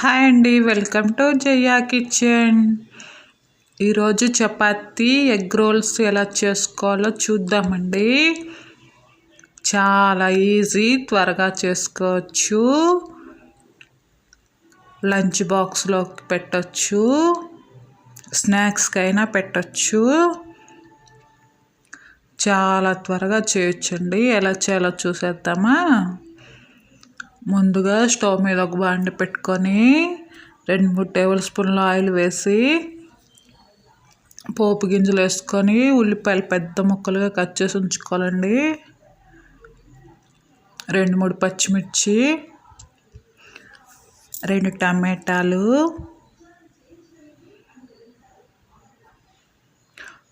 Hi అండి welcome to జయ్యా kitchen. ఈరోజు chapati egg rolls ఎలా చేసుకోవాలో చూద్దామండి. చాలా ఈజీ త్వరగా చేసుకోవచ్చు. లంచ్ బాక్స్లోకి పెట్టచ్చు. స్నాక్స్కైనా పెట్టచ్చు. చాలా త్వరగా చేయొచ్చండి. ఎలా చేయాలో చూసేద్దామా? ముందుగా స్టవ్ మీద ఒక బాండి పెట్టుకొని రెండు మూడు టేబుల్ స్పూన్ల ఆయిల్ వేసి పోపు గింజలు వేసుకొని ఉల్లిపాయలు పెద్ద ముక్కలుగా కట్ చేసి ఉంచుకోవాలండి. రెండు మూడు పచ్చిమిర్చి రెండు టమాటాలు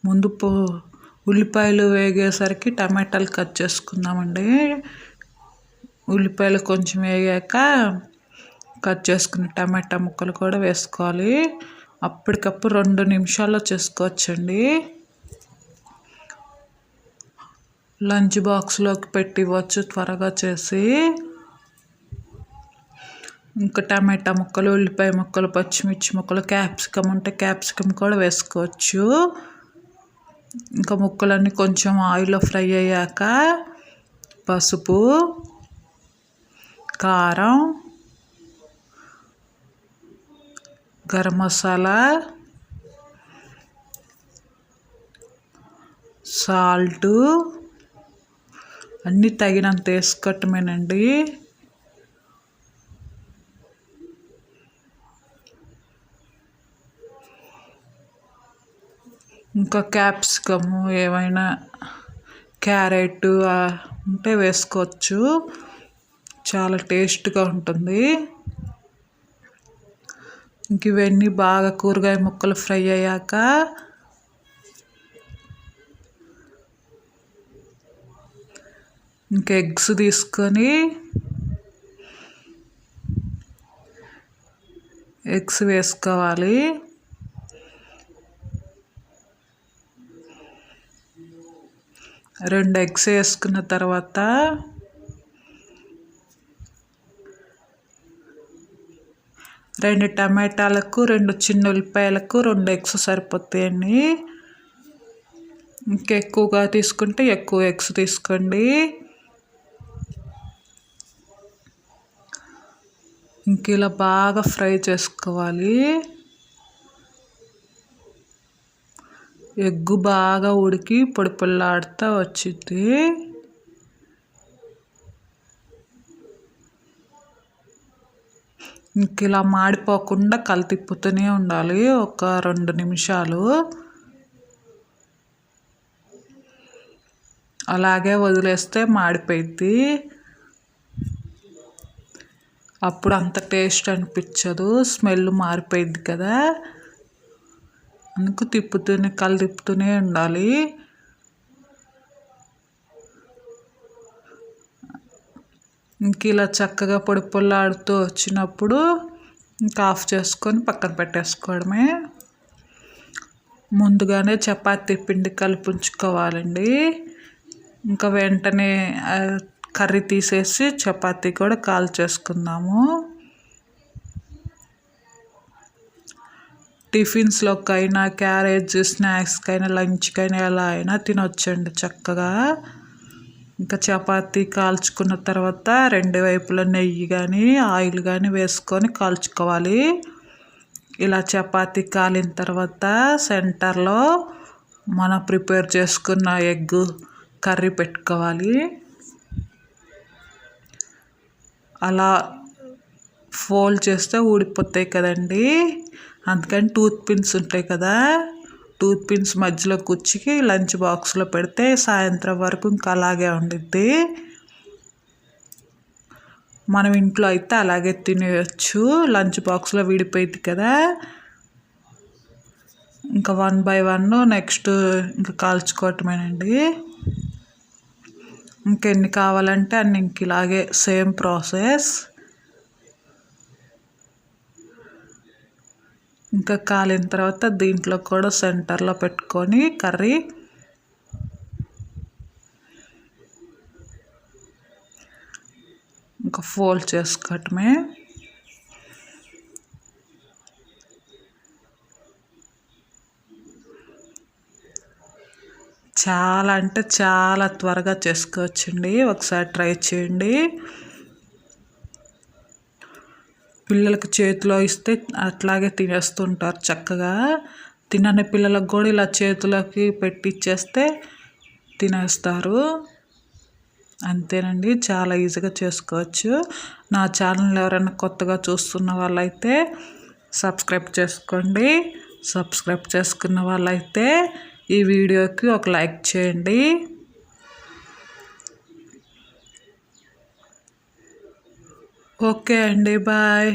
ముందు పో ఉల్లిపాయలు వేగేసరికి టమాటాలు కట్ చేసుకుందామండి. ఉల్లిపాయలు కొంచెం వేగాక కట్ చేసుకున్న టమాటా ముక్కలు కూడా వేసుకోవాలి. అప్పటికప్పుడు రెండు నిమిషాల్లో చేసుకోవచ్చండి. లంచ్ బాక్స్లోకి పెట్టి ఇవ్వచ్చు త్వరగా చేసి. ఇంకా టమాటా ముక్కలు ఉల్లిపాయ ముక్కలు పచ్చిమిర్చి ముక్కలు క్యాప్సికమ్ ఉంటే క్యాప్సికమ్ కూడా వేసుకోవచ్చు. ఇంకా ముక్కలన్నీ కొంచెం ఆయిల్లో ఫ్రై అయ్యాక పసుపు కారం గరం మసాలా సాల్టు అన్నీ తగినంత వేసుకోవటమేనండి ఇంకా క్యాప్సికము ఏమైనా క్యారెట్ ఉంటే వేసుకోవచ్చు. చాలా టేస్ట్గా ఉంటుంది. ఇంక ఇవన్నీ బాగా కూరగాయ ముక్కలు ఫ్రై అయ్యాక ఇంక ఎగ్స్ తీసుకొని ఎగ్స్ వేసుకోవాలి. రెండు ఎగ్స్ వేసుకున్న తర్వాత రెండు టమాటాలకు రెండు చిన్న ఉల్లిపాయలకు రెండు ఎగ్స్ సరిపోతాయండి. ఇంకెక్కువగా తీసుకుంటే ఎక్కువ ఎగ్స్ తీసుకోండి. ఇంక ఇలా బాగా ఫ్రై చేసుకోవాలి. ఎగ్గు బాగా ఉడికి పొడి పొల్లాడుతూ వచ్చింది ఇంక ఇలా మాడిపోకుండా కలితిప్పుతూనే ఉండాలి ఒక రెండు నిమిషాలు. అలాగే వదిలేస్తే మాడిపోయిద్ది. అప్పుడు అంత టేస్ట్ అనిపించదు స్మెల్ మారిపోయింది కదా. అందుకు తిప్పుతూనే కళ్ళు తిప్పుతూనే ఉండాలి. ఇంక ఇలా చక్కగా పొడి పొల్లాడుతూ వచ్చినప్పుడు ఇంకా ఆఫ్ చేసుకొని పక్కన పెట్టేసుకోవడమే. ముందుగానే చపాతీ పిండి కలిపి ఉంచుకోవాలండి ఇంకా వెంటనే కర్రీ తీసేసి చపాతీ కూడా కాల్ చేసుకుందాము. టిఫిన్స్లోకైనా క్యారేజ్ స్నాక్స్కైనా లంచ్కైనా ఎలా అయినా తినొచ్చండి చక్కగా. ఇంకా చపాతి కాల్చుకున్న తర్వాత రెండు వైపుల నెయ్యి కానీ ఆయిల్ కానీ వేసుకొని కాల్చుకోవాలి. ఇలా చపాతి కాలిన తర్వాత సెంటర్లో మనం ప్రిపేర్ చేసుకున్న ఎగ్ కర్రీ పెట్టుకోవాలి. అలా ఫోల్డ్ చేస్తే ఊడిపోతాయి కదండి. అందుకని టూత్ పిన్స్ ఉంటాయి కదా టూత్ పిన్స్ మధ్యలో కుచ్చికి లంచ్ బాక్స్లో పెడితే సాయంత్రం వరకు ఇంకా అలాగే ఉండిద్ది. మనం ఇంట్లో అయితే అలాగే తినేయచ్చు. లంచ్ బాక్స్లో విడిపోయింది కదా. ఇంకా వన్ బై వన్ నెక్స్ట్ ఇంకా కాల్చుకోవటమేనండి. ఇంకెన్ని కావాలంటే అన్ని ఇంక ఇలాగే సేమ్ ప్రాసెస్. ఇంకా కాలిన తర్వాత దీంట్లో కూడా సెంటర్లో పెట్టుకొని కర్రీ. ఇంకా ఫోల్డ్ చేసుకోవటమే. చాలా అంటే చాలా త్వరగా చేసుకోవచ్చండి. ఒకసారి ట్రై చేయండి. పిల్లలకి చేతిలో ఇస్తే అట్లాగే తినేస్తుంటారు చక్కగా. తినని పిల్లలకు కూడా ఇలా చేతులకి పెట్టిచ్చేస్తే తినేస్తారు. అంతేనండి చాలా ఈజీగా చేసుకోవచ్చు. నా ఛానల్ ఎవరైనా కొత్తగా చూస్తున్న వాళ్ళైతే సబ్స్క్రైబ్ చేసుకోండి. సబ్స్క్రైబ్ చేసుకున్న వాళ్ళైతే ఈ వీడియోకి ఒక లైక్ చేయండి. ఓకే అండి బాయ్